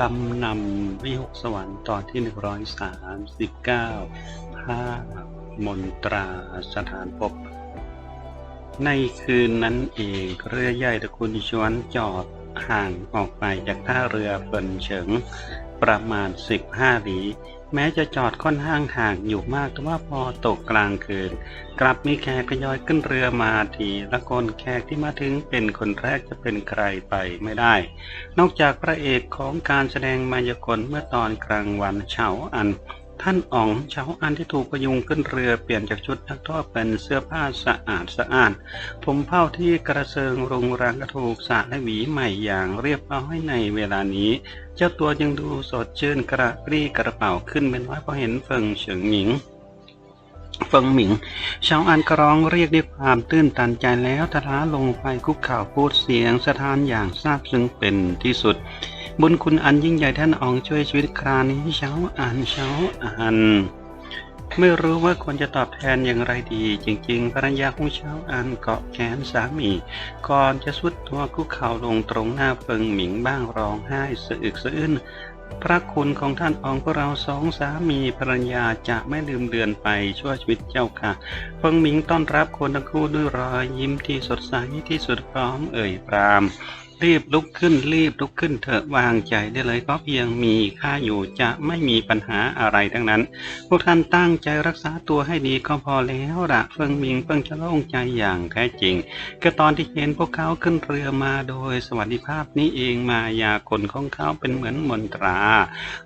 ลำนำวิหกสวรรค์ตอนที่หนึ่งร้อยสามสิบเก้าภาพมนตราสถานพบ ในคืนนั้นเองเรือใหญ่ตะคุณชวนจอดห่างออกไปจากท่าเรือเปินเฉิงประมาณ 15ลี้ แม้จะจอดค่อนข้างห่างอยู่มากแต่ว่าพอตกกลางคืน กลับมีแขกทยอยขึ้นเรือมาทีละคนแขกที่มาถึงเป็นคนแรกจะเป็นใครไปไม่ได้ นอกจากพระเอกของการแสดงมายากลเมื่อตอนกลางวันเฉาอัน ท่านอ๋องเฉาอันที่ถูกประยุงขึ้นเรือเปลี่ยนจากชุดนักโทษเป็นเสื้อผ้าสะอาดสะอาดผมเผ้าที่กระเซิงรุงรังกระถูกสะและหวีใหม่อย่างเรียบร้อยในเวลานี้ เจ้าตัวยังดูสดชื่นกระปรี้กระเป๋าขึ้นเป็นน้อยเพราะเห็นเฟิงเฉิงหมิงเฟิงหมิงชาวอันกร้องเรียกด้วยความตื้นตันใจแล้วทะล้าลงไปคุกเข่าพูดเสียงสะท้านอย่างซาบซึ้งเป็นที่สุด บุญคุณอันยิ่งใหญ่ท่านอองช่วยชีวิตครานี้เช้าอ่านเช้าอ่านไม่รู้ว่าควรจะตอบแทนอย่างไรดี จริงๆภรรยาของเช้าอันเกาะแขนสามี ก่อนจะสุดตัวคุกเข่าลงตรงหน้าเฟิงหมิงบ้างร้องไห้สะอึกสะอื้นพระคุณของท่านอองพวกเราสองสามีภรรยาจะไม่ลืมเดือนไปช่วยชีวิตเจ้าค่ะเฟิงหมิงต้อนรับคนทั้งคู่ด้วยรอยยิ้มที่สดใสที่สุดพร้อมเอ่ยปราม รีบลุกขึ้นรีบลุกขึ้นเถอะวางใจได้เลยเพราะเพียงมีข้าอยู่จะไม่มีปัญหาอะไรทั้งนั้น พวกท่านตั้งใจรักษาตัวให้ดีก็พอแล้วละเฟิงหมิงเพิ่งจะโล่งใจอย่างแท้จริงก็ตอนที่เห็นพวกเขาขึ้นเรือมาโดยสวัสดิภาพนี้เองมายากลของเขาเป็นเหมือนมนตรา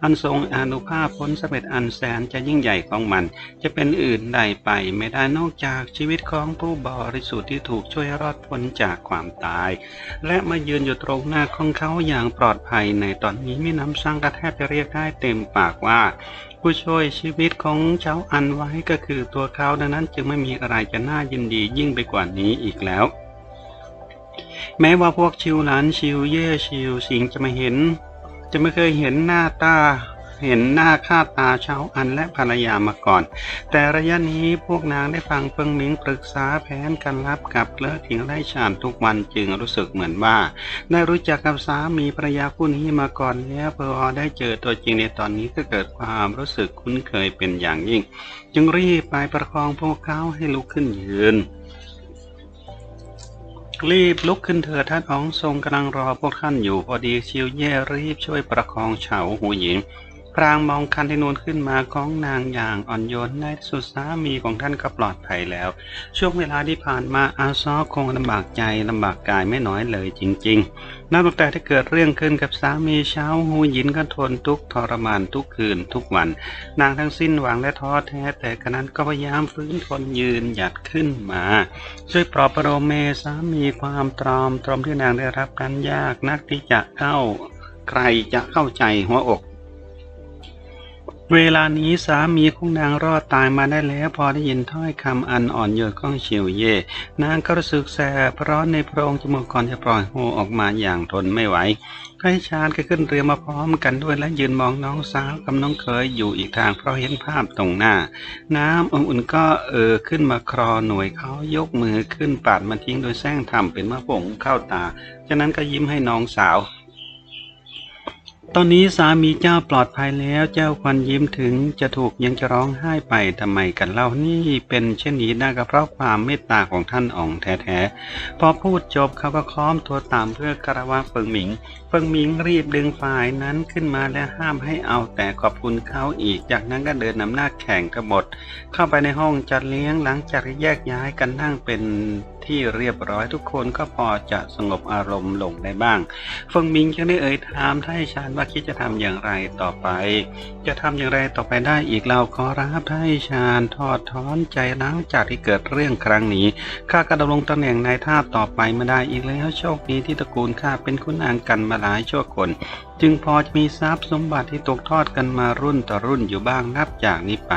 อันทรงอานุภาพพ้นสเร็จอันแสนจะยิ่งใหญ่ของมัน จะเป็นอื่นใดไปไม่ได้นอกจากชีวิตของผู้บริสุทธิ์ที่ถูกช่วยรอดพ้นจากความตาย และมายืนอยู่ตรงหน้าของเขาอย่างปลอดภัยในตอนนี้ไม่น้ำสั่งกระแทบจะเรียกได้เต็มปากว่า ผู้ช่วยชีวิตของเจ้าอันไว้ก็คือตัวเขาดังนั้นจึงไม่มีอะไรจะน่ายินดียิ่งไปกว่านี้อีกแล้วแม้ว่าพวกชิวหลานชิวเย่ชิวสิงจะมาเห็น จะไม่เคยเห็นหน้าตา เห็นหน้าค่าตาเช้าอันและภรรยามาก่อน แต่ระยะนี้พวกนางได้ฟังเฟิงหมิงปรึกษาแผนการรับกับเลิกถิงไร่ชานทุกวันจึงรู้สึกเหมือนว่า ได้รู้จักกับสามีภรรยาคู่นี้มาก่อนแล้วพอได้เจอตัวจริงในตอนนี้ก็เกิดความรู้สึกคุ้นเคยเป็นอย่างยิ่ง จึงรีบไปประคองพวกเขาให้ลุกขึ้นยืนรีบลุกขึ้นเถิดท่านอ๋องทรงกำลังรอพวกท่านอยู่พอดีชิวเย่รีบช่วยประคองเฉาหูหญิง พรางมองคันที่นูนขึ้นมาของนางอย่างอ่อนโยนในสุดสามีของท่านก็ปลอดภัยแล้ว ช่วงเวลาที่ผ่านมาอาซอคงลำบากใจลำบากกายไม่น้อยเลยจริงๆนับตั้งแต่ที่เกิดเรื่องขึ้นกับสามีเช้าหูยินก็ทนทุกทรมานทุกคืนทุกวัน นางทั้งสิ้นหวังและท้อแท้แต่ขณะนั้นก็พยายามฟื้นทนยืนหยัดขึ้นมา ช่วยปลอบประโลมเมสามีความตรอมตรอมที่นางได้รับการยากนักที่จะเข้า ใครจะเข้าใจหัวอก เวลานี้สามีของนางรอดตายมาได้แล้ว พอได้ยินถ้อยคำอันอ่อนโยนของเฉียวเย่ นางก็รู้สึกแสบร้อนในโพรงจมูกก่อนจะปล่อยโฮออกมาอย่างทนไม่ไหวไข้ชาญก็ขึ้นเรือมาพร้อมกันด้วยและยืนมองน้องสาวกับน้องเคยอยู่อีกทางเพราะเห็นภาพตรงหน้า น้ำอุ่นก็เออขึ้นมาครอหน่วยเขายกมือขึ้นปาดมันทิ้งโดยแซงทำเป็นมะผงเข้าตาจากนั้นก็ยิ้มให้น้องสาว ตอนนี้สามีเจ้าปลอดภัยแล้วเจ้าควันยิ้มถึงจะถูกยังจะร้องไห้ไปทำไมกันเล่านี่เป็นเช่นนี้ได้ก็เพราะความเมตตาของท่านอ่องแท้ๆพอพูดจบเขาก็ค้อมตัวตามเพื่อกระวะเฟิงหมิงเฟิงหมิงรีบดึงฝ่ายนั้นขึ้นมาและห้ามให้เอาแต่ขอบคุณเขาอีก จากนั้นก็เดินนำหน้าแข่งกบฏ เข้าไปในห้องจัดเลี้ยงหลังจากแยกย้ายกันนั่งเป็นที่เรียบร้อยทุกคนก็พอจะสงบอารมณ์ลงได้บ้าง เฟิงหมิงจึงได้เอ่ยถามท่านชานว่าคิดจะทำอย่างไรต่อไป จะทำอย่างไรต่อไปได้อีกเราขอรับท่านชานทอดถอนใจหลังจากที่เกิดเรื่องครั้งนี้ข้าก็ดำรงตำแหน่งนายท่าต่อไปไม่ได้อีกแล้วโชคดีที่ตระกูลข้าเป็นคุณนางกันมาลายชั่วคน จึงพอจะมีทรัพย์สมบัติที่ตกทอดกันมารุ่นต่อรุ่นอยู่บ้างนับจากนี้ไป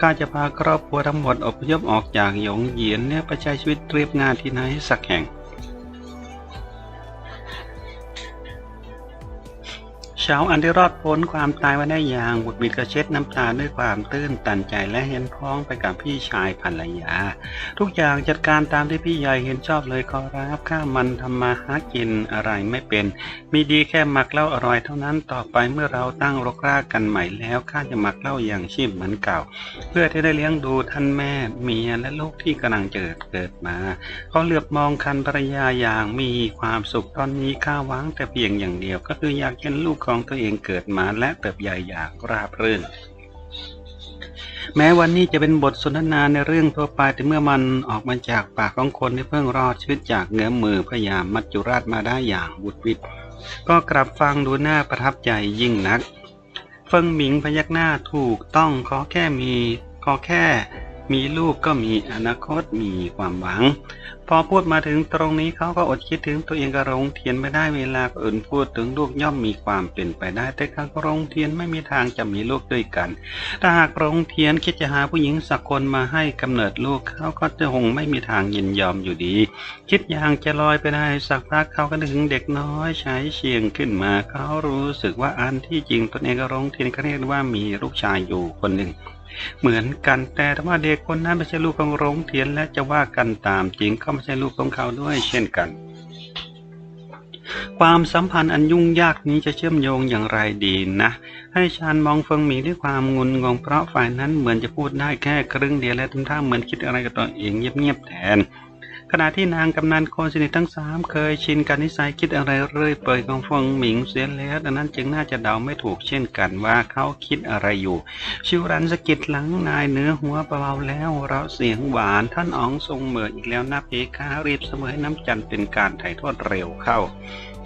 ข้าจะพาครอบครัวทั้งหมดอพยพออกจากหยงเหยียนและไปใช้ชีวิตเรียบงานที่ไหนสักแห่ง ช้าอันได้รอดพ้นความตายมาได้อย่างบุดบิดกระเช็ดน้ำตาด้วยความตื้นตันใจและเห็นพ้องไปกับพี่ชายภรรยา ทุกอย่างจัดการตามที่พี่ใหญ่เห็นชอบเลยขอรับข้ามันทำมาหากินอะไรไม่เป็น มีดีแค่หมักเหล้าอร่อยเท่านั้นต่อไปเมื่อเราตั้งรกรากกันใหม่แล้วข้าจะหมักเหล้าอย่างชีพเหมือนเก่า เพื่อที่ได้เลี้ยงดูท่านแม่เมียและลูกที่กำลังเจิดเกิดมาเขาเหลือบมองคันภรรยาอย่างมีความสุขตอนนี้ข้าหวังแต่เพียงอย่างเดียวก็คืออยากเห็นลูกของตัวเองเกิดมาและเติบใหญ่อย่างราบรื่น แม้วันนี้จะเป็นบทสนทนาในเรื่องทั่วไปแต่เมื่อมันออกมาจากปากของคนที่เพิ่งรอดชีวิตจากเงื้อมือพระยามัจจุราชมาได้อย่างบุดวิดก็กลับฟังดูน่าประทับใจยิ่งนัก เฟิงหมิงพยักหน้าถูกต้องขอแค่มีขอแค่ มีลูกก็มีอนาคตมีความหวัง พอพูดมาถึงตรงนี้เขาก็อดคิดถึงตัวเองกระรงเทียนไม่ได้เวลาคนอื่นพูดถึงลูกย่อมมีความเป็นไปได้ แต่กรกรงเทียนไม่มีทางจะมีลูกด้วยกัน ถ้าหากโระรงเทียนคิดจะหาผู้หญิงสักคนมาให้กำเนิดลูกเขาก็จะคงไม่มีทางยินยอมอยู่ดี คิดอย่างจะลอยไปได้สักพักเขาก็ถึงเด็กน้อยใช้เชียงขึ้นมาเขารู้สึกว่าอันที่จริงตนเองก็โรงเทียนก็เรียกว่ามีลูกชายอยู่คนหนึ่ง เหมือนกันแต่ถ้าว่าเด็กคนนั้นไม่ใช่ลูกของโรงเทียนและจะว่ากันตามจริงก็ไม่ใช่ลูกของเขาด้วยเช่นกัน ความสัมพันธ์อันยุ่งยากนี้จะเชื่อมโยงอย่างไรดีนะ ให้ชานมองเฟิงหมีด้วยความงุนงงเพราะฝ่ายนั้นเหมือนจะพูดได้แค่ครึ่งเดียวและทำท่าเหมือนคิดอะไรกับตัวเองเงียบๆแทน ขณะที่นางกำนันคนสนิททั้งสามเคยชินกับนิสัยคิดอะไรเรื่อยเปื่อยของฟงหมิงเสียแล้วดังนั้นจึงน่าจะเดาไม่ถูกเช่นกันว่าเขาคิดอะไรอยู่ ชิวรันสะกิดหลังนายเนื้อหัวเบาแล้วเราเสียงหวานท่านอ๋องทรงเหมืออีกแล้วนะเพคะรีบเสมอให้น้ำจันเป็นการไถ่โทษเร็วเข้า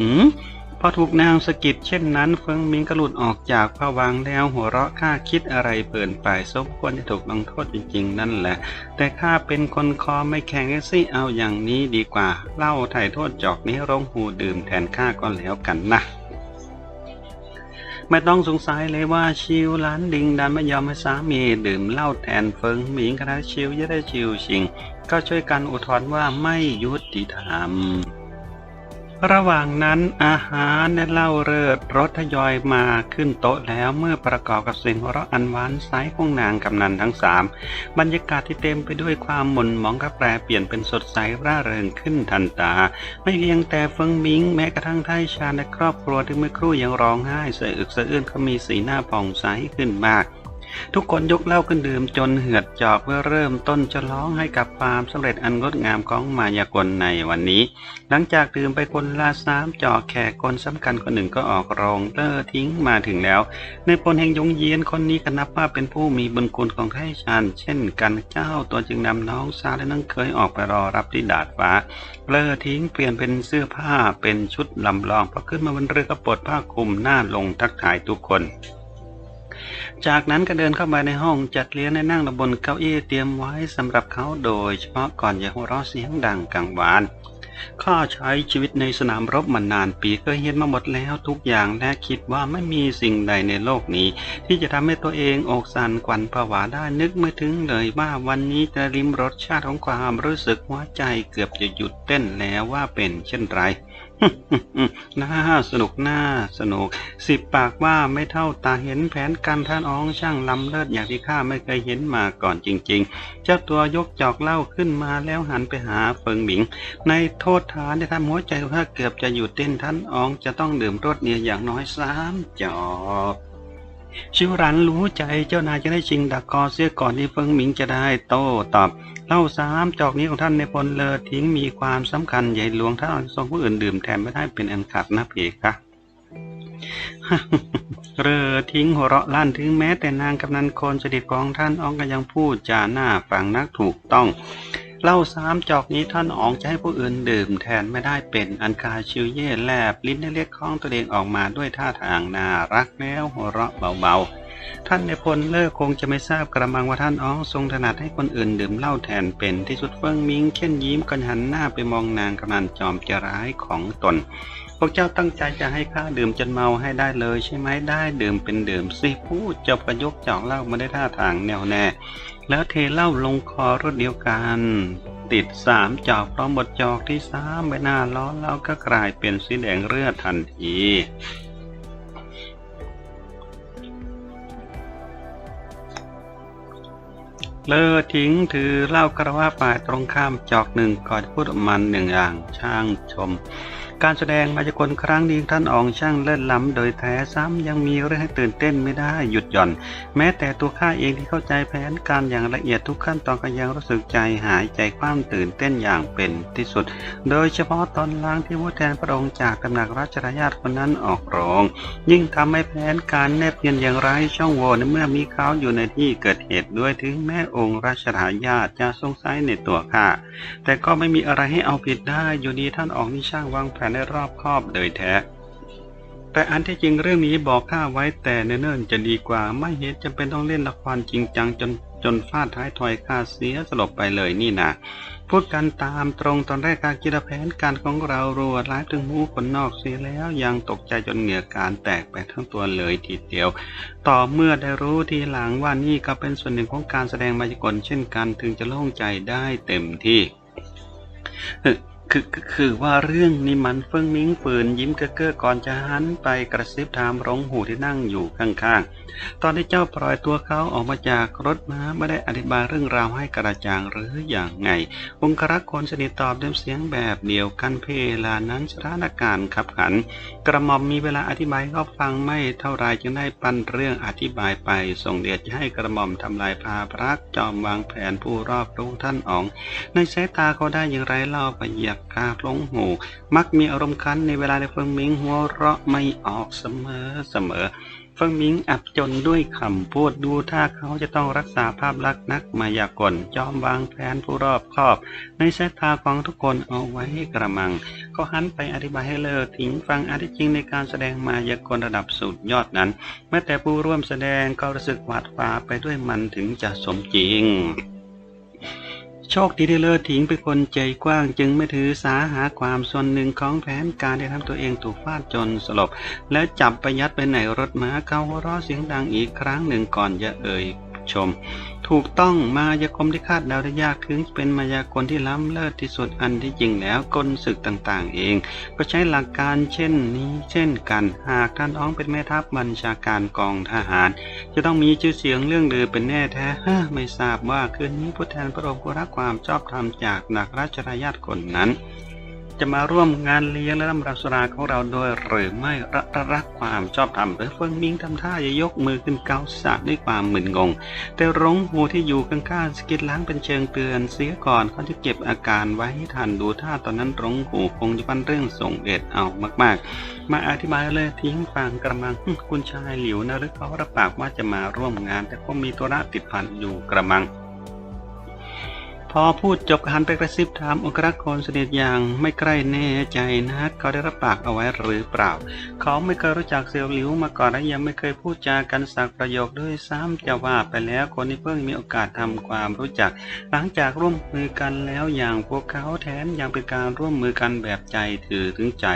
หืม พอถูกนางสะกิดเช่นนั้นเฟิงมิงก็หลุดออกจากผวังแล้วหัวเราะข้าคิดอะไรเปิ่นไปสมควรจะถูกลงโทษจริงๆ นั่นแหละ แต่ข้าเป็นคนคอไม่แข็งสิเอาอย่างนี้ดีกว่าเล่าไถ่โทษจอกนี้ร้องหูดื่มแทนข้าก็แล้วกันนะไม่ต้องสงสัยเลยว่าชิวล้านดิงดันไม่ยอมให้สามีดื่มเหล้าแทนเฟิงหมิงคณะชิวจะได้ชิวชิง ก็ช่วยกันอุทธรณ์ว่าไม่ยุติธรรม ระหว่างนั้นอาหารและเหล้าเริดรถทยอยมาขึ้นโต๊ะแล้วเมื่อประกอบกับเสียงหัวเราะอันหวานใสของนางกำนันทั้งสามบรรยากาศที่เต็มไปด้วยความหม่นหมองก็แปรเปลี่ยนเป็นสดใสร่าเริงขึ้นทันตา ไม่เพียงแต่เฟิงมิงแม้กระทั่งไทชาและครอบครัวที่เมื่อครู่ยังร้องไห้เสะอึกสะอื้นก็มีสีหน้าผ่องใสขึ้นมาก ทุกคนยกเหล้าขึ้นดื่มจนเหือดจอกเพื่อเริ่มต้นจะร้องให้กับความสำเร็จอันงดงามของมายากลในวันนี้ หลังจากดื่มไปคนละสามจอกแขกคนสำคัญคนหนึ่งก็ออกโรงเตอทิ้งมาถึงแล้ว ในพลแห่งยงเยียนคนนี้ก็นับว่าเป็นผู้มีบุญคุณของไทชันเช่นกันเจ้าตัวจึงนำน้องสาและน้องเคยออกไปรอรับที่ดาดฟ้าเลอทิ้งเปลี่ยนเป็นเสื้อผ้าเป็นชุดลำลองพอขึ้นมาบนเรือก็ปลดผ้าคลุมหน้าลงทักทายทุกคน จากนั้นก็เดินเข้าไปในห้องจัดเลี้ยงในนั่งบนเก้าอี้เตรียมไว้สำหรับเขาโดยเฉพาะก่อนจะหัวเราะเสียงดังกังวานข้าใช้ชีวิตในสนามรบมานานปีเคยเห็นมาหมดแล้วทุกอย่างและคิดว่าไม่มีสิ่งใดในโลกนี้ ที่จะทำให้ตัวเองอกสั่นขวัญผวาได้นึกไม่ถึงเลยว่าวันนี้จะริมรสชาติของความรู้สึกหัวใจเกือบจะหยุดเต้นแล้วว่าเป็นเช่นไร น่าสนุกน่าสนุก สิบปากว่าไม่เท่าตาเห็นแผนการท่านอ๋องช่างล้ำเลิศอย่างที่ข้าไม่เคยเห็นมาก่อนจริง ๆ เจ้าตัวยกจอกเหล้าขึ้นมาแล้วหันไปหาเฟิงหมิง ในโทษฐานที่ทำหัวใจของข้าเกือบจะหยุดเต้นท่านอ๋องจะต้องดื่มรสเนี่ยอย่างน้อยสามจอก ชิวรันรู้ใจเจ้านายจะได้ชิงดักคอเสียก่อนที่เฟิงหมิงจะได้โต้ตอบเล้าสามจอกนี้ของท่านในพลเลอทิ้งมีความสำคัญใหญ่หลวงถ้าทรงผู้อื่นดื่มแทนไม่ได้เป็นอันขาดนะเพคะเรอทิ้งหัวเราะลั่นถึงแม้แต่นางกำนันคนสดิตของท่านอ๋องก็ยังพูดจาหน้าฟังนักถูกต้อง เหล้าสามจอกนี้ท่านอ๋องจะให้ผู้อื่นดื่มแทนไม่ได้เป็นอันคาชิวเย่แลบลิ้นได้เรียกข้องตัวเองออกมาด้วยท่าทางน่ารักแล้วหัวเราะเบาๆ ท่านในพลเลิกคงจะไม่ทราบกระมังว่าท่านอ๋องทรงถนัดให้คนอื่นดื่มเหล้าแทนเป็นที่สุดเฟิงมิงเช่นยิ้มกันหันหน้าไปมองนางกำนันจอมจะร้ายของตน พวกเจ้าตั้งใจจะให้ข้าดื่มจนเมาให้ได้เลยใช่ไหมได้ดื่มเป็นดื่มสิพูดจบกระยกจอกเหล้ามาได้ท่าทางแน่วแน่ แล้วเทเหล้าลงคอรถเดียวกัน ติดสามจอกพร้อมบทจอกที่สามใบหน้าล้อแล้วก็กลายเป็นสีแดงเลือดทันทีเลอทิ้งถือเหล้ากระว่าปลายตรงข้ามจอกหนึ่งก่อนพูดมันหนึ่งอย่างช่างชม การแสดงมายากลครั้งนี้ท่านอองช่างเลิศล้ำโดยแท้ซ้ำยังมีเรื่องให้ตื่นเต้นไม่ได้หยุดหย่อน แม้แต่ตัวข้าเองที่เข้าใจแผนการอย่างละเอียดทุกขั้นตอนก็ยังรู้สึกใจหายใจคว่ำตื่นเต้นอย่างเป็นที่สุด โดยเฉพาะตอนล่างที่ผู้แทนพระองค์จากตำหนักราชรายาทคนนั้นออกโรงยิ่งทำให้แผนการแนบเนียนอย่างไรช่องโหว่ในเมื่อมีเขาอยู่ในที่เกิดเหตุด้วยถึงแม้องค์ราชทายาทจะสงสัยในตัวข้าแต่ก็ไม่มีอะไรให้เอาผิดได้อยู่ดีท่านออกนี่ช่างวางแผนได้รอบคอบโดยแท้ แต่อันที่จริงเรื่องนี้บอกข้าไว้แต่เนิ่นๆจะดีกว่า ไม่เห็นจำเป็นต้องเล่นละครจริงจังจนจนฟาดท้ายถอยข้าเสียสลบไปเลยนี่นะพูดกันตามตรงตอนแรกการคิดแผนการของเรารัวร้ายถึงหมูคนนอกเสียแล้วยังตกใจจนเหงื่อการแตกไปทั้งตัวเลยทีเดียว ต่อเมื่อได้รู้ทีหลังว่านี่ก็เป็นส่วนหนึ่งของการแสดงมายากลเช่นกันถึงจะโล่งใจได้เต็มที่ คือคือว่าเรื่องนี้มันเฟิ่งมิ้งฝืนยิ้มเก้อเก้อก่อนจะหันไปกระซิบถามร้องหูที่นั่งอยู่ข้างๆ ตอนที่เจ้าปล่อยตัวเขาออกมาจากรถม้าไม่ได้อธิบายเรื่องราวให้กระจ่างหรืออย่างไงองครักษ์คนสนิทตอบด้วยเสียงแบบเดียวกันเพลานั้นสถานการณ์ขับขัน กระหม่อมมีเวลาอธิบายให้เขาฟังไม่เท่าไรจึงได้ปันเรื่องอธิบายไปส่งเดชจะให้กระหม่อมทำลายภาพรักจอมวางแผนผู้รอบรู้ท่านอ๋อง ในสายตาเขาได้อย่างไรเล่าไปเหยียบกาลงหู มักมีอารมณ์คันในเวลาได้ฟังมิงหัวเราะไม่ออกเสมอเสมอฟังมิงอับจนด้วยคำพูดดูท่าเขาจะต้องรักษาภาพลักษณ์นักมายากลจอมวางแผนผู้รอบคอบ ในสายตาของทุกคนเอาไว้กระมัง ก็หันไปอธิบายให้เลอทิ้งฟังอันที่จริงในการแสดงมายากลระดับสุดยอดนั้นแม้แต่ผู้ร่วมแสดงก็รู้สึกหวาดฟ้าไปด้วยมันถึงจะสมจริง โชคดีที่เลอทิ้งเป็นคนใจกว้าง จึงไม่ถือสาหาความส่วนหนึ่งของแผนการที่ทำตัวเองถูกฟาดจนสลบ แล้วจับไปยัดไปในรถม้าเขาหัวเราะเสียงดังอีกครั้งหนึ่งก่อนจะเอ่ย ชม ถูกต้องมายากลที่คาดเดาได้ยากถึงเป็นมายากลที่ล้ำเลิศที่สุดอันที่จริงแล้วกลศึกต่างๆ เอง ก็ใช้หลักการเช่นนี้เช่นกัน หากท่านอ้องเป็นแม่ทัพบัญชาการกองทหาร จะต้องมีชื่อเสียงเรื่องลือเป็นแน่แท้ฮะไม่ทราบว่าคืนนี้ผู้แทนพระองค์ผู้รักความชอบธรรมจากหนักราชรายาทคนนั้น จะมาร่วมงานเลี้ยงและรำรัสราของเราโดยหรือไม่รักรักความชอบธรรมหรือเฟิงมิงทำท่าจะยกมือขึ้นเกาสะด้วยความหมึนงง แต่ร้งหูที่อยู่ข้างๆสกิดล้างเป็นเชิงเตือนเสียก่อนเขาจะเก็บอาการไว้ให้ทันดูท่าตอนนั้นร้งหูคงจะพันเรื่องส่งเดชเอามากๆ มาอธิบายเลยทิ้งฟังกระมังคุณชายหลิวนะหรือเขารับปากว่าจะมาร่วมงาน แต่ก็มีธุระติดพันอยู่กระมัง พอพูดจบหันไปกระซิบถามองครักษ์คนสนิทอย่างไม่ใกล้แน่ใจนักเขาได้รับปากเอาไว้หรือเปล่า เขาไม่เคยรู้จักเซียวหลิวมาก่อนและยังไม่เคยพูดจากันสักประโยคด้วยซ้ำจะว่าไปแล้วคนที่เพิ่งมีโอกาสทำความรู้จัก หลังจากร่วมมือกันแล้วอย่างพวกเขาแทนยังเป็นการร่วมมือกันแบบใจถือถึงใจ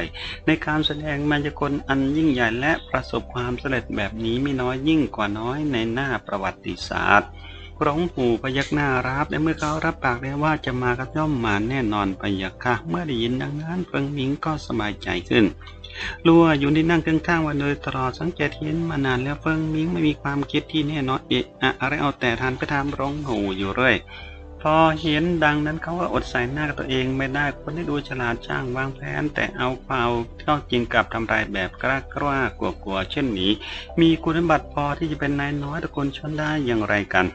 ในการแสดงมายากลอันยิ่งใหญ่และประสบความสำเร็จแบบนี้ไม่น้อยยิ่งกว่าน้อยในหน้าประวัติศาสตร์ ร้องหูพยักหน้ารับและเมื่อเขารับปากแล้วว่าจะมาก็ย่อมมาแน่นอนพยักค่ะ เมื่อได้ยินดังนั้นเฟิงหมิงก็สบายใจขึ้นลัวอยู่ที่นั่งข้างๆวันโดยตลอดสังเกตเห็นมานานแล้วเฟิงหมิงไม่มีความคิดที่แน่นอนเอะอะอะไรเอาแต่ทานไปทำร้องหูอยู่เรื่อยพอเห็นดังนั้นเขาก็อดใส่หน้ากับตัวเองไม่ได้คนที่ดูฉลาดช่างวางแผน แต่เอาเปล่าเข้าจริงกับทำลายแบบกล้ากล้ากลัวกลัวๆเช่นนี้ มีคุณสมบัติพอที่จะเป็นนายน้อยตระกูลชนได้อย่างไรกัน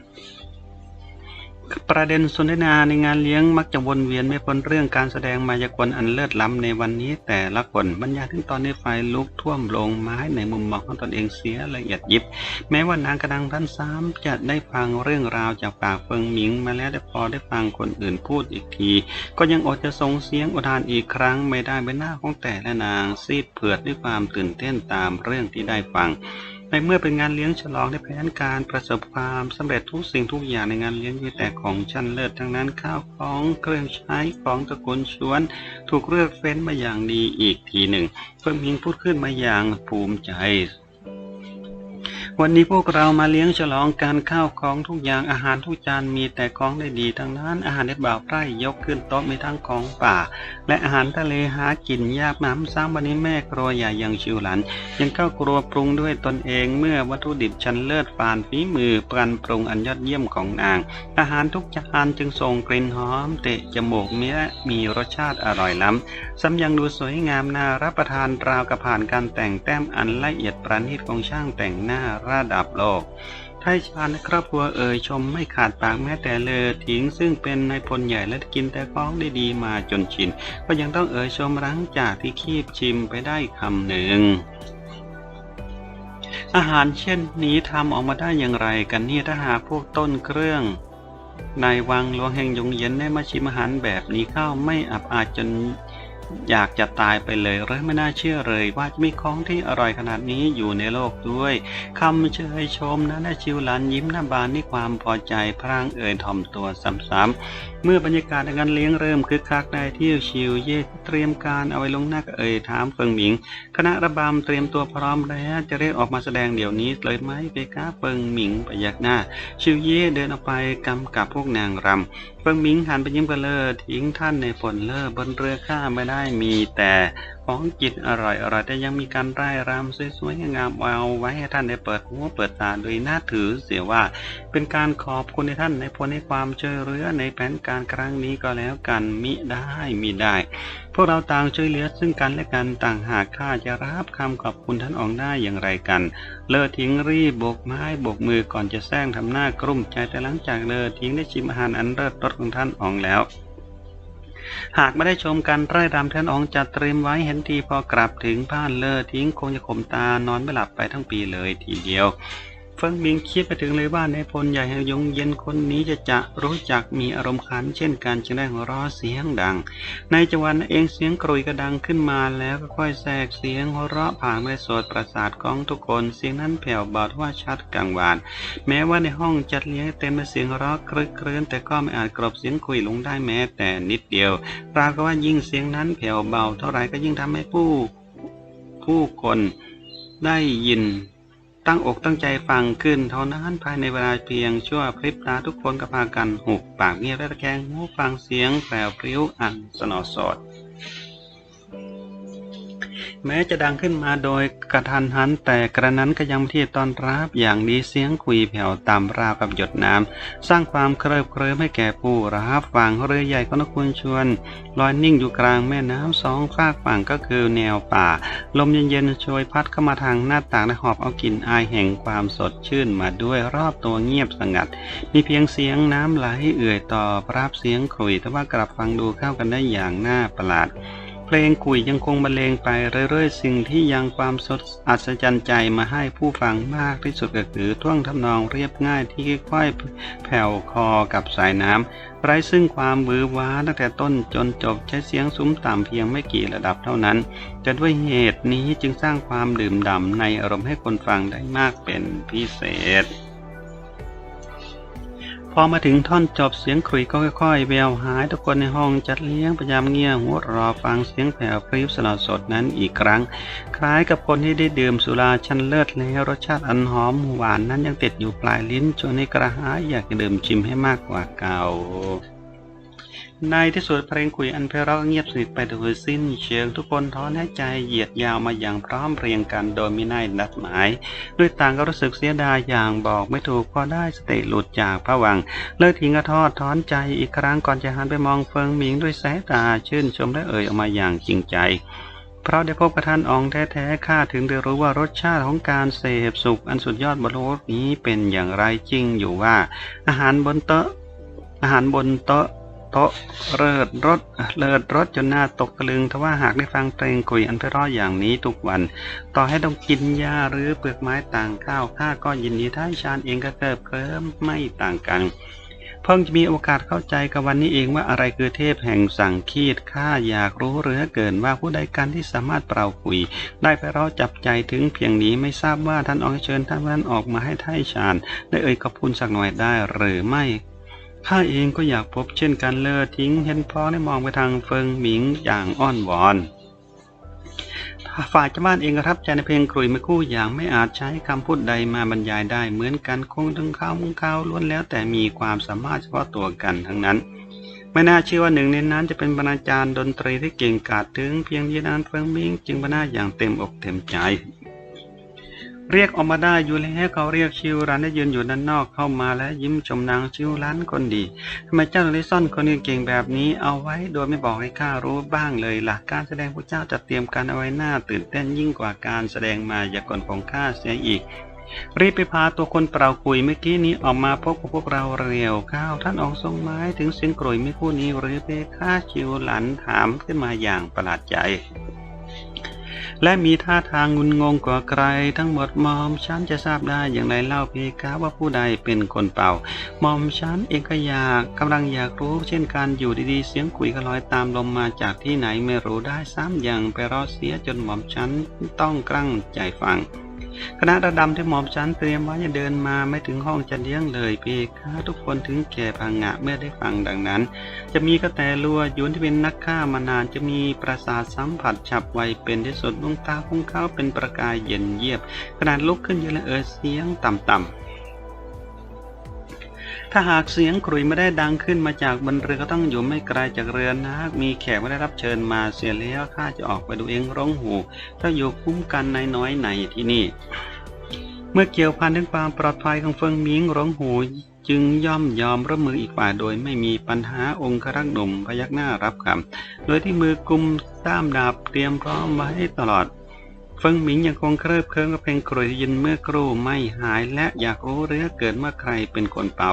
ประเด็นสนทนาในงานเลี้ยงมักจะวนเวียนไม่พ้นเรื่องการแสดงมายากลอันเลิศล้ำในวันนี้แต่ละคนบรรยายถึงตอนนี้ไฟลุกท่วมโรงไม้ในมุมมองของตนเองเสียละเอียดยิบ แม้ว่านางกระดังท่านสามจะได้ฟังเรื่องราวจากปากเฟิงหมิงมาแล้วแต่พอได้ฟังคนอื่นพูดอีกที ก็ยังอดจะส่งเสียงอุทานอีกครั้งไม่ได้ใบหน้าของแต่ละนางซีดเผือดด้วยความตื่นเต้นตามเรื่องที่ได้ฟัง ในเมื่อเป็นงานเลี้ยงฉลองในแผนการประสบความสำเร็จทุกสิ่งทุกอย่างในงานเลี้ยงมีแต่ของชั้นเลิศทั้งนั้นข้าวของเครื่องใช้ของตระกูลชวน ถูกเลือกเฟ้นมาอย่างดีอีกทีหนึ่งเพิ่มมิงพูดขึ้นมาอย่างภูมิใจ วันนี้พวกเรามาเลี้ยงฉลองการข้าวของทุกอย่างอาหารทุกจานมีแต่ของได้ดีทั้งนั้นอาหารเด็ดบ่าวไร่ยกขึ้นโต๊ะมีทั้งของป่า และอาหารทะเลหากินยากน้ำซ้ำวันนี้แม่ครัวใหญ่ยังชิวหลัน ยังเข้าครัวปรุงด้วยตนเองเมื่อวัตถุดิบชั้นเลิศฟานฝีมือการปรุงอันยอดเยี่ยมของนาง อาหารทุกจานจึงส่งกลิ่นหอมเตะจมูกเมียมีรสชาติอร่อยล้ำซ้ำยังดูสวยงามน่ารับประทานราวกับผ่านการแต่งแต้มอันละเอียดประณีตของช่างแต่งหน้าระดับโลก ไทยชาญครอบครัวเอ่ยชมไม่ขาดปากแม้แต่เลอทิ้งซึ่งเป็นนายพลใหญ่และกินแต่ของได้ดีมาจนชิน ก็ยังต้องเอ่ยชมหลังจากที่คีบชิมไปได้คำหนึ่งอาหารเช่นนี้ทำออกมาได้อย่างไรกันเนี่ยถ้าหากพวกต้นเครื่องนายวังหลวงแห่งยงเย็นได้มาชิมอาหารแบบนี้เข้าไม่อับอายจน อยากจะตายไปเลยเลยไม่น่าเชื่อเลยว่ามีของที่อร่อยขนาดนี้อยู่ในโลกด้วยคำเชยชมนะและชิวหลันยิ้มหน้าบานด้วยความพอใจพรางเอ่ยถ่อมตัวซ้ำๆเมื่อบรรยากาศในการเลี้ยงเริ่มคึกคักได้เที่ยวชิวเย่เตรียมการเอาไว้ลงหน้าก็เอ่ยถามเฟิงหมิง คณะระบำเตรียมตัวพร้อมแล้วจะเรียกออกมาแสดงเดี๋ยวนี้เลยไหมเบก้าเฟิงหมิงไปยักหน้า ชิวเย่เดินออกไปกำกับพวกนางรำเฟิงหมิงหันไปยิ้มกันเลอทิ้งท่านในฝนเลอบนเรือข้าไม่ได้มีแต่ ของกินอร่อยอร่อยแต่ยังมีการร่ายรำสวยๆงามเอาไว้ให้ท่านได้เปิดหูเปิดตาโดยน่าถือเสียว่า เป็นการขอบคุณในท่านในพลในความช่วยเหลือในแผนการครั้งนี้ก็แล้วกันมิได้มิได้ พวกเราต่างช่วยเหลือซึ่งกันและกันต่างหากข้าจะรับคำขอบคุณท่านอองได้อย่างไรกัน เลอทิ้งรีบโบกไม้โบกมือก่อนจะแซงทำหน้ากลุ้มใจแต่หลังจากเลอทิ้งได้ชิมอาหารอันเลิศรสของท่านอองแล้ว หากไม่ได้ชมการไร่รำท่านองจัดเตรียมไว้เห็นทีพอกลับถึงบ้านเลอทิ้งคงจะข่มตานอนไม่หลับไปทั้งปีเลยทีเดียว ฟิงมิงคิดไปถึงเลยว่าในพลใหญ่แห่งยงเย็นคนนี้จะจะรู้จักมีอารมณ์ขัน เช่นกันจึงได้หัวเราะเสียงดัง ในจังหวะนั้นเองเสียงกรุยกระดังขึ้นมาแล้วก็ค่อยแทรกเสียงหัวเราะผ่านไปโสดประสาทของทุกคนเสียงนั้นแผ่วเบาทว่าชัดกังวาน แม้ว่าในห้องจัดเลี้ยงเต็มไปเสียงราะครึกครื้นแต่ก็ไม่อาจกลบเสียงคุยลงได้แม้แต่นิดเดียวปรากฏว่ายิ่งเสียงนั้นแผ่วเบา เท่าไหร่ก็ยิ่งทำให้ผู้ผู้คนได้ยิน ตั้งอกตั้งใจฟังขึ้นเท่านั้นภายในเวลาเพียงชั่วพริบตาทุกคนก็พากันหุบปากเงียบและตะแคงหูฟังเสียงแผ่วพริ้วอันสนอสด แม้จะดังขึ้นมาโดยกระทันหันแต่กระนั้นก็ยังที่ตอนรับอย่างดีเสียงคุยแผ่วต่ำราวกับหยดน้ำสร้างความเคลิบเคลิ้มให้แก่ผู้รับฟังเรือใหญ่ของนกคุณชวนลอยนิ่งอยู่กลางแม่น้ำสองฝากฝั่งก็คือแนวป่า ลมเย็นๆโชยพัดเข้ามาทางหน้าต่างและหอบเอากลิ่นอายแห่งความสดชื่นมาด้วยรอบตัวเงียบสงัด มีเพียงเสียงน้ำไหลเอื่อยต่อรับเสียงขลุ่ยแต่ว่ากลับฟังดูเข้ากันได้อย่างน่าประหลาด เพลงกุยยังคงบรรเลงไปเรื่อยๆ สิ่งที่ยังความสดอัศจรรย์ใจมาให้ผู้ฟังมากที่สุดก็คือท่วงทำนองเรียบง่ายที่ค่อยๆแผ่วคอกับสายน้ำไร้ซึ่งความหวือหวาตั้งแต่ต้นจนจบใช้เสียงซุ้มต่ำเพียงไม่กี่ระดับเท่านั้น จะด้วยเหตุนี้จึงสร้างความดื่มด่ำในอารมณ์ให้คนฟังได้มากเป็นพิเศษ พอมาถึงท่อนจบเสียงขลุ่ยก็ค่อยๆแววหายทุกคนในห้องจัดเลี้ยงพยายามเงี่ยหัวรอฟังเสียงแผ่วพริ้วสลดสดนั้นอีกครั้ง คล้ายกับคนที่ได้ดื่มสุราชั้นเลิศแล้วรสชาติอันหอมหวานนั้นยังติดอยู่ปลายลิ้นจนให้กระหายอยากจะดื่มชิมให้มากกว่าเก่า ในที่สุดเพลงคุยอันเพราะเงียบสนิทไปโดยสิ้นเชิงทุกคนถอนหายใจเหยียดยาวมาอย่างพร้อมเพรียงกันโดยไม่ได้นัดหมาย ด้วยต่างก็รู้สึกเสียดายอย่างบอกไม่ถูกพอได้สติหลุดจากผวัง เลิกทิ้งกระทอดถอนใจอีกครั้งก่อนจะหันไปมองเฟิงหมิงด้วยสายตาชื่นชมและเอ่ยออกมาอย่างจริงใจเพราะได้พบกับท่านอองแท้ๆ ข้าถึงได้รู้ว่ารสชาติของการเสพสุขอันสุดยอดบนโลกนี้เป็นอย่างไรจริงอยู่ว่า อาหารบนโต๊ะอาหารบนโต๊ะ โต๊ะเลิศรสเลิศรสจนหน้าตกตะลึงทว่าหากได้ฟังเพลงคุยอันเพราะอย่างนี้ทุกวัน ต่อให้ต้องกินยาหรือเปลือกไม้ต่างข้าวข้าก็ยินดีท้ายชานเองก็เกิบเคลิ้มไม่ต่างกันเพิ่งจะมีโอกาสเข้าใจกับวันนี้เองว่าอะไรคือเทพแห่งสังคีดข้าอยากรู้เหลือเกินว่าผู้ใดกันที่สามารถเป่าคุย ได้ไปเราะจับใจถึงเพียงนี้ไม่ทราบว่าท่านออกเชิญท่านนั้นออกมาให้ท้ายชานได้เอ่ยขอบคุณสักหน่อยได้หรือไม่ ข้าเองก็อยากพบเช่นกันเลอทิ้งเห็นพ้องได้มองไปทางเฟิงหมิงอย่างอ้อนวอนฝ่ายชาบ้านเองก็รับใจในเพลงกรุยม่คู่อย่างไม่อาจใช้คำพูดใดมาบรรยายได้เหมือนกันคงทั้งข้าวมุงข้าวล้วนแล้วแต่มีความสามารถเฉพาะตัวกันทั้งนั้น ไม่น่าเชื่อว่าหนึ่งในนั้นจะเป็นบรรณาจารย์ดนตรีที่เก่งกาจถึงเพียงยี่นานเฟิงมิงจึงบรรณาอย่างเต็มอกเต็มใจ เรียกออกมาได้อยู่แล้วเขาเรียกชิวรันได้ยืนอยู่ด้านนอกเข้ามาและยิ้มชมนางชิวรันคนดีทำไมเจ้าถึงได้ซ่อนคนเก่งแบบนี้เอาไว้โดยไม่บอกให้ข้ารู้บ้างเลยล่ะการแสดงพระเจ้าจัดเตรียมการเอาไว้หน้าตื่นเต้นยิ่งกว่าการแสดงมายากลของข้าเสียอีกรีบไปพาตัวคนเปล่าคุยเมื่อกี้นี้ออกมาพบกับพวกเราเร็วข้าวท่านอองทรงไม้ถึงเสียงกรุยไม่คู่นี้หรือเพค่าชิวหลันถามขึ้นมาอย่างประหลาดใจ และมีท่าทางงุนงงกว่าใคร ทั้งหมดมอมฉันจะทราบได้อย่างไรเล่าเพคาว่าผู้ใดเป็นคนเป่ามอมฉันเองก็อยากกำลังอยากรู้ เช่นการอยู่ดีๆ เสียงคุยก็ลอยตามลมมาจากที่ไหนไม่รู้ได้ซ้ำอย่างไปรอเสียจนหม่อมฉันต้องกลั้งใจฟัง คณะระดำที่หมอบชั้นเตรียมไว้จะเดินมาไม่ถึงห้องจะเลี้ยงเลยเพคะทุกคนถึงแก่พังงะเมื่อได้ฟังดังนั้น จะมีกระแตลัวยุนที่เป็นนักฆ่ามานานจะมีประสาทสัมผัสฉับไวเป็นที่สุดดวงตาของเขาเป็นประกายเย็นเยียบขนาดลุกขึ้นยืนละเอ่ยเสียงต่ำๆ ถ้าหากเสียงกรุยไม่ได้ดังขึ้นมาจากบนเรือก็ต้องอยู่ไม่ไกลจากเรือนะมีแขกไม่ได้รับเชิญมาเสียแล้วข้าจะออกไปดูเองร้องหูถ้าอยู่คุ้มกันในน้อยในที่นี่ เมื่อเกี่ยวพันถึงความปลอดภัยของเฟิงมิงร้องหูจึงย่อมยอมร่วมมืออีกฝ่ายโดยไม่มีปัญหาองค์รักหนุ่มพยักหน้ารับคำโดยที่มือกุมด้ามดาบเตรียมพร้อมไว้ตลอด เฟิงหมิงยังคงเคลิบเคลิ้มกับเพลงกรวยยินเมื่อครู่ไม่หายและอยากรู้เรื่องเกิดเมื่อใครเป็นคนเป่า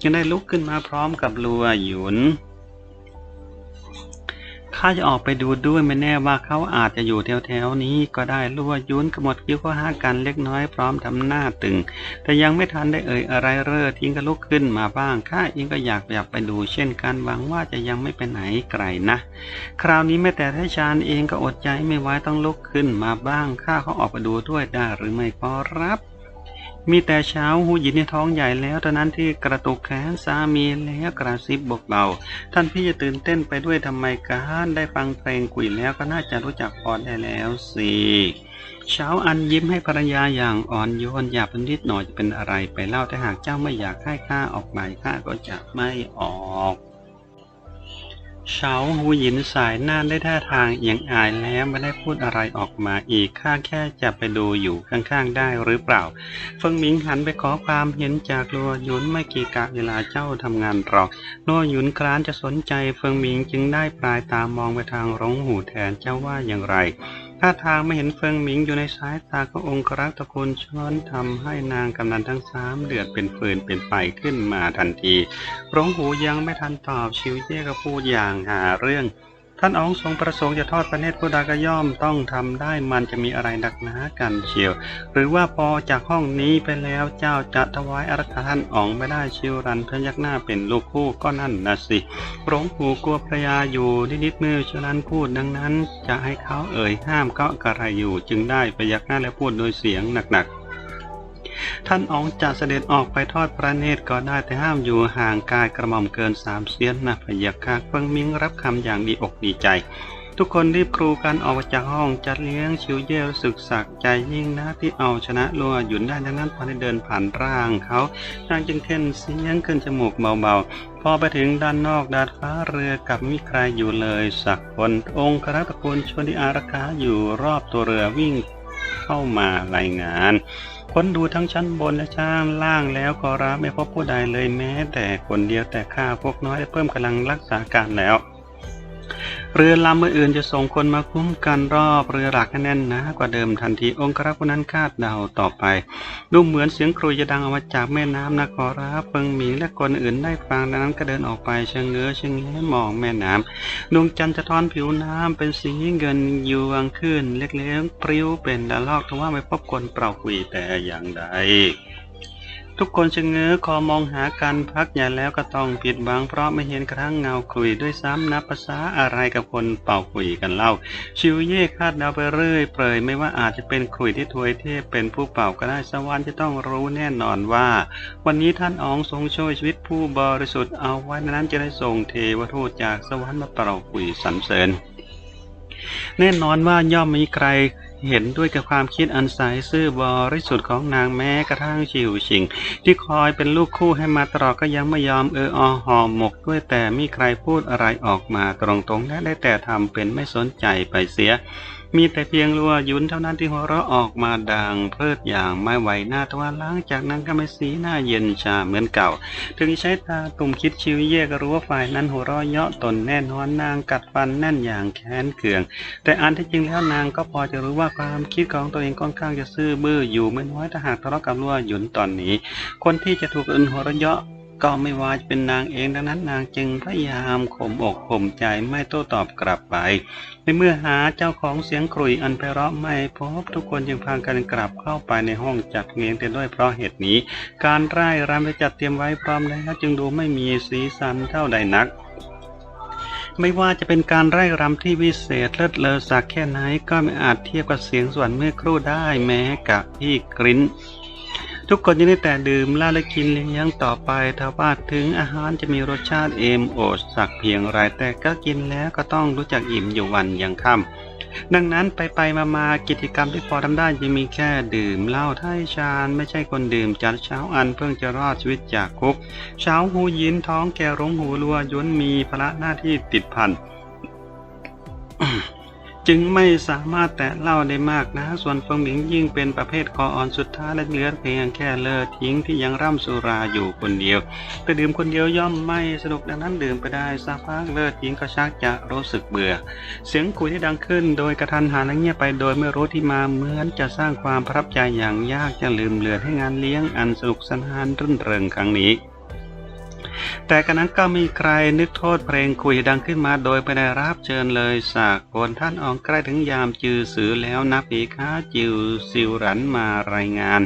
จึงได้ลุกขึ้นมาพร้อมกับลัวหยุน ข้าจะออกไปดูด้วยไม่แน่ว่าเขาอาจจะอยู่แถวๆนี้ก็ได้ลัวยุนขมดคิ้วก็ห้ากันเล็กน้อยพร้อมทำหน้าตึง แต่ยังไม่ทันได้เอ่ยอะไรเร่อทิ้งก็ลุกขึ้นมาบ้างข้าเองก็อยากอยากไปดูเช่นกันหวังว่าจะยังไม่ไปไหนไกลนะ คราวนี้แม้แต่ท่าชานเองก็อดใจไม่ไหวต้องลุกขึ้นมาบ้างข้าเขาออกไปดูด้วยได้หรือไม่ขอรับ มีแต่เช้าหูหยินในท้องใหญ่แล้วเท่านั้นที่กระตุกแขนสามีแล้วกระซิบบอกเบาท่านพี่จะตื่นเต้นไปด้วยทำไมกันได้ฟังเพลงกุยแล้วก็น่าจะรู้จักพอได้แล้วสิเช้าอันยิ้มให้ภรรยาอย่างอ่อนโยนอย่าเป็นนิดหน่อยจะเป็นอะไรไปเล่าแต่หากเจ้าไม่อยากให้ข้าออกไปข้าก็จะไม่ออก เฉาหูหยินสายหน้าได้ท่าทางเอียงอายแล้วไม่ได้พูดอะไรออกมาอีกข้าแค่จะไปดูอยู่ข้างๆได้หรือเปล่าเฟิงหมิงหันไปขอความเห็นจากลัวหยุนไม่กี่กะเวลาเจ้าทำงานหรอกลัวหยุนครานจะสนใจเฟิงหมิงจึงได้ปลายตามองไปทางร้งหูแทนเจ้าว่าอย่างไร ท่าทางไม่เห็นเฟิงหมิงอยู่ในสายตาขององครักษ์ตระกูลช้อนทำให้นางกำนันทั้งสามเดือดเป็นฟืนเป็นไฟขึ้นมาทันทีร้องหูยังไม่ทันตอบชิวเย่ก็พูดอย่างหาเรื่องานอ๋องทรงประสงค์จะทอดพระเนตรผู้ใดก็ย่อมต้องทำได้มันจะมีอะไรดักหนากันเชียว หรือว่าพอจากห้องนี้ไปแล้วเจ้าจะถวายอารัธท่านอ๋องไม่ได้เชิวรันพยักหน้าเป็นลูกคู่ก็นั่นนะสิร้องหูกลัวพระยาอยู่นิดๆมือชิวรันพูดดังนั้น จะให้เขาเอ่ยห้ามก็กระไรอยู่ จึงได้พยักหน้าและพูดโดยเสียงหนักๆ ท่านอ๋องจะเสด็จออกไปทอดพระเนตรก็ได้แต่ห้ามอยู่ห่างกายกระหม่อมเกินสามเสี้ยนนะพยักค่ะเฟิงมิงรับคำอย่างดีอกดีใจ ทุกคนรีบครูกันออกจากห้องจัดเลี้ยงชิวเย่รู้สึกสักใจยิ่งนะที่เอาชนะลัวหยุนได้ดังนั้นพอได้เดินผ่านร่างเขานางจึงเค้นเสียงขึ้นจมูกเบาๆพอไปถึงด้านนอกดาดฟ้าเรือกับมิใครอยู่เลยสักคนองค์คณะตระกูลชนที่อารักขาอยู่รอบตัวเรือวิ่งเข้ามารายงาน ค้นดูทั้งชั้นบนและชั้นล่างแล้วก็รับไม่พบผู้ใดเลยแม้ แต่คนเดียวแต่ข้าพวกน้อยได้เพิ่มกำลังรักษาการแล้ว เรือลำอื่นๆจะส่งคนมาคุ้มกันรอบเรือหลักแน่นนะกว่าเดิมทันทีองค์รับคนนั้นคาดเดาต่อไป ดูเหมือนเสียงครุยจะดังออกมาจากแม่น้ำนะขอรับเพิงหมิงและคนอื่นได้ฟังดังนั้นก็เดินออกไปเชิงเงื้อเชิงแง้มองแม่น้ำดวงจันทร์จะทอนผิวน้ำเป็นสีเงินยวงขึ้น เล็กๆปริ้วเป็นละลอกทว่าไม่พบคนเปล่าคุยแต่อย่างใด ทุกคนชะเง้อคอมองหากันพักใหญ่แล้วก็ต้องผิดหวังเพราะไม่เห็นกระทั่งเงาคุยด้วยซ้ำนับภาษาอะไรกับคนเป่าคุยกันเล่า ชิวเย่คาดเดาไปเรื่อยเปรยไม่ว่าอาจจะเป็นขลุยที่ถวยเทพเป็นผู้เป่าก็ได้สวรรค์จะต้องรู้แน่นอนว่า วันนี้ท่านอ๋องทรงช่วยชีวิตผู้บริสุทธิ์เอาไว้นั้นจะได้ส่งเทวทูตจากสวรรค์มาเป่าคุยสรรเสริญแน่นอนว่าย่อมมีใคร เห็นด้วยกับความคิดอันใสซื่อบริสุทธิ์ของนางแม้กระทั่งชิวชิง ที่คอยเป็นลูกคู่ให้มาตลอดก็ยังไม่ยอมเอออหอหมกด้วยแต่มีใครพูดอะไรออกมาตรงๆและได้แต่ทำเป็นไม่สนใจไปเสีย มีแต่เพียงรัวยุนเท่านั้นที่หัวเราะออกมาดังเพลิดอย่างไม่ไหวหน้าทว่าล้างจากนั้นก็ไม่สีหน้าเย็นชาเหมือนเก่า ถึงใช้ตาตุ่มคิดชิวเย่ก็รู้ว่าฝ่ายนั้นหัวเราะเยาะตนแน่นอนนางกัดฟันแน่นอย่างแค้นเคือง แต่อันที่จริงแล้วนางก็พอจะรู้ว่าความคิดของตัวเองค่อนข้างจะซื่อบื้ออยู่ไม่น้อยถ้าหากทะเลาะกับรัวยุนตอนนี้ คนที่จะถูกอื่นหัวเราะเยาะ ก็ไม่ว่าจะเป็นนางเองดังนั้นนางจึงพยายามข่มอกข่มใจไม่โต้ตอบกลับไป ในเมื่อหาเจ้าของเสียงครุยอันไพเราะไม่พบทุกคนจึงพากันกลับเข้าไปในห้องจัดเงียงแต่ด้วยเพราะเหตุนี้ การไร่รำได้จัดเตรียมไว้พร้อมแล้วจึงดูไม่มีสีสันเท่าใดนักไม่ว่าจะเป็นการไร่รำที่วิเศษเลิศเลอสักแค่ไหนก็ไม่อาจเทียบกับเสียงส่วรรค์เมื่อครู่ได้แม้กับพี่กริ้น ทุกคนยังได้แต่ดื่มล้าและกินเลี้ยงต่อไปถ้าว่าถึงอาหารจะมีรสชาติเอมโอดสักเพียงไรแต่ก็กินแล้วก็ต้องรู้จักอิ่มอยู่วันยังค่ำดังนั้นไปไปมามากิจกรรมที่พอทำได้ยังมีแค่ดื่มเหล้าไทยชาญไม่ใช่คนดื่มจัดเช้าอันเพิ่งจะรอดชีวิตจากคุกเช้าหูยินท้องแกรงหูรัวย้นมีภาระหน้าที่ติดพัน จึงไม่สามารถแตะเล่าได้มากนะ ส่วนฟงหมิงยิ่งเป็นประเภทคออ่อนสุดท้ายและเหลือเพียงแค่เลอทิ้งที่ยังร่ำสุราอยู่คนเดียว แต่ดื่มคนเดียวย่อมไม่สนุกดังนั้นดื่มไปได้สักพักเลิศทิ้งก็ชักจะรู้สึกเบื่อ เสียงคุยที่ดังขึ้น โดยกระทันหันและเงียบไปโดยไม่รู้ที่มาเหมือนจะสร้างความประทับใจอย่างยากจะลืมเลือนให้งานเลี้ยงอันสนุกสนานรื่นเริงครั้งนี้ แต่กันนั้นก็มีใครนึกโทษเพลงคุยดังขึ้นมาโดยไม่ได้รับเชิญเลยสากคนท่านอองใกล้ถึงยามจือสือแล้วนับปีค้าจิวซิวรันมารายงาน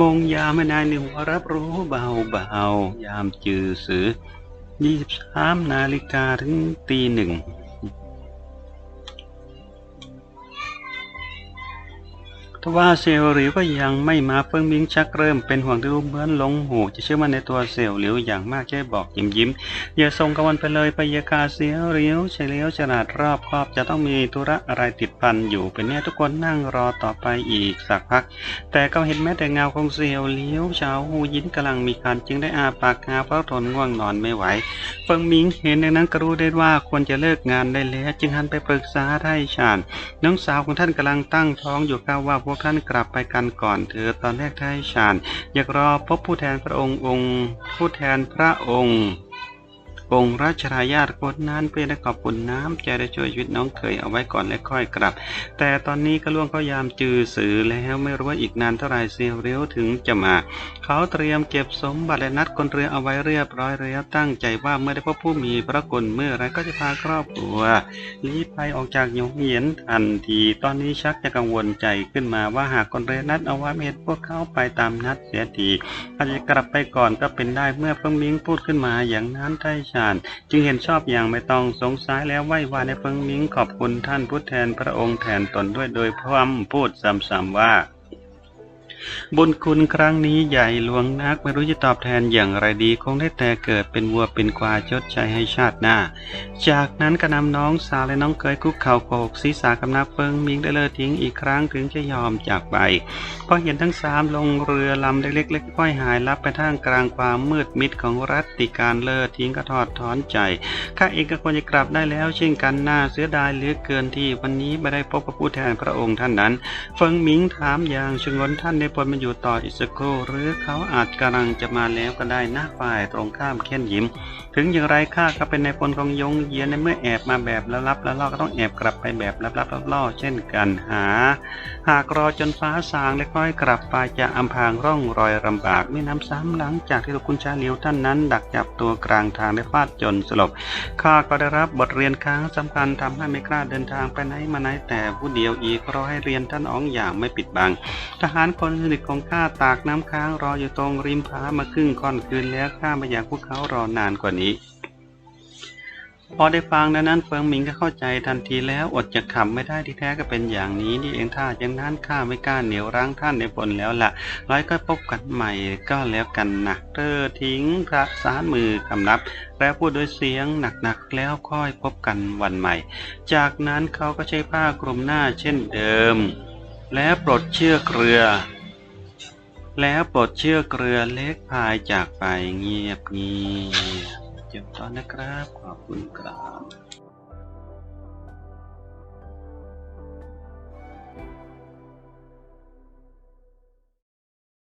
มงยามไม่นายในหัวรับรู้เบาเบาๆยามจือสือยี่สิบสามนาฬิกาถึงตีหนึ่ง ทว่าเซลล์หลิวก็ยังไม่มาเฟิงมิงชักเริ่มเป็นห่วงที่รู้เหมือนหลงหูจะเชื่อมั่นในตัวเซลล์หลิวอย่างมากแค่บอกยิ้มยิ้มอย่าส่งกังวลไปเลยพยากาเสียวหลิวเฉลียวฉลาดรอบครอบจะต้องมีธุระอะไรติดพันอยู่เป็นแน่ทุกคนนั่งรอต่อไปอีกสักพัก แต่ก็เห็นแม้แต่เงาของเซลล์หลิวเฉาหูยิ้นกำลังมีการจึงได้อาปากงาเพราะทนง่วงนอนไม่ไหวเฟิงมิงเห็นดังนั้นก็รู้ได้ว่าควรจะเลิกงานได้แล้วจึงหันไปปรึกษาไทชานน้องสาวของท่านกำลังตั้งท้องอยู่ก้าวว่าพวกท่านกลับไปกันก่อนเถิดตอนแรกไทชานอยากรอพบผู้แทนพระองค์องค์ ผู้แทนพระองค์ องค์ราชทายาทคนนั้นเพื่อได้ขอบคุณน้ำใจได้ช่วยชีวิตน้องเคยเอาไว้ก่อนและค่อยกลับ แต่ตอนนี้ก็ล่วงเขายามจือสือแล้วไม่รู้ว่าอีกนานเท่าไหรเซียวเรียวถึงจะมา เขาเตรียมเก็บสมบัติและนัดคนเรือเอาไว้เรียบร้อยแล้วตั้งใจว่าเมื่อได้พบผู้มีพระคุณเมื่อไรก็จะพาครอบครัวลี้ภัยออกจากหยงเหยียนทันที ตอนนี้ชักจะกังวลใจขึ้นมาว่าหากคนเรือนัดเอาไว้ไม่เห็นพวกเขาไปตามนัดเสียทีอาจจะกลับไปก่อนก็เป็นได้เมื่อเฟิงมิงพูดขึ้นมาอย่างนั้นไทชานจึงเห็นชอบอย่างไม่ต้องสงสัยแล้วไหว้วานในเพิงมิงขอบคุณท่านผู้แทนพระองค์แทนตนด้วยโดยพร้อมพูดซ้ำๆว่า บุญคุณครั้งนี้ใหญ่หลวงนักไม่รู้จะตอบแทนอย่างไรดีคงได้แต่เกิดเป็นวัวเป็นควายชดใช้ให้ชาติหน้า จากนั้นก็นำน้องสาวและน้องเคยคุกเข่าโขกศีรษะกำนับเฟิงมิงได้เลิทิ้งอีกครั้งถึงจะยอมจากไปพอเห็นทั้งสามลงเรือลำเล็กๆเล็กค่อยหายลับไปท่ามกลางความมืดมิดของรัตติการเลิศทิ้งก็ทอดถอนใจข้าเองก็ควรจะกลับได้แล้วเช่นกันหน้าเสียดายเหลือเกินที่วันนี้ไม่ได้พบกับผู้แทนพระองค์ท่านนั้น เฟิงมิงถามอย่างชงนท่านได้พลมาอยู่ต่ออีกสักครู่หรือเขาอาจกำลังจะมาแล้วก็ได้หน้าฝ่ายตรงข้ามเค้นยิ้ม ถึงอย่างไรข้าก็เป็นในายพลของยงเยียนในเมื่อแอบมาแบบลับแล้วล่อก็ต้องแอบกลับไปแบบลับๆล่อเช่นกันหา หากรอจนฟ้าสางแล้วค่อยกลับไปจะอำพางร่องรอยลำบากไม่น้ำซ้ำหลังจากที่ลูกคุณชาเหลียวท่านนั้น ดักจับตัวกลางทางได้ฟาดจนสลบข้าก็ได้รับบทเรียนครั้งสำคัญทำให้ไม่กล้าเดินทางไปไหนมาไหนแต่ผู้เดียวอีกรอให้เรียนท่านอ๋องอย่างไม่ปิดบัง ทหารคนสนิทของข้าตากน้ำค้างรออยู่ตรงริมผามาครึ่งค่อนคืนแล้วข้าไม่อยากพวกเขารอนานกว่านี้ พอได้ฟังดังนั้นเฟิงหมิงก็เข้าใจทันทีแล้วอดจะขำไม่ได้ที่แท้ก็เป็นอย่างนี้นี่เองถ้าอย่างนั้นข้าไม่กล้าเหนียวรั้งท่านในบนแล้วล่ะร้อยก็พบกันใหม่ก็แล้วกันนะเธอทิ้งพระสานมือคำนับ แล้วพูดด้วยเสียงหนักๆแล้วค่อยพบกันวันใหม่ จากนั้นเขาก็ใช้ผ้าคลุมหน้าเช่นเดิม แล้วปลดเชือกเรือแล้วปลดเชือกเรือเล็กพายจากไปเงียบเงียบ จบตอนนะครับ ขอบคุณครับ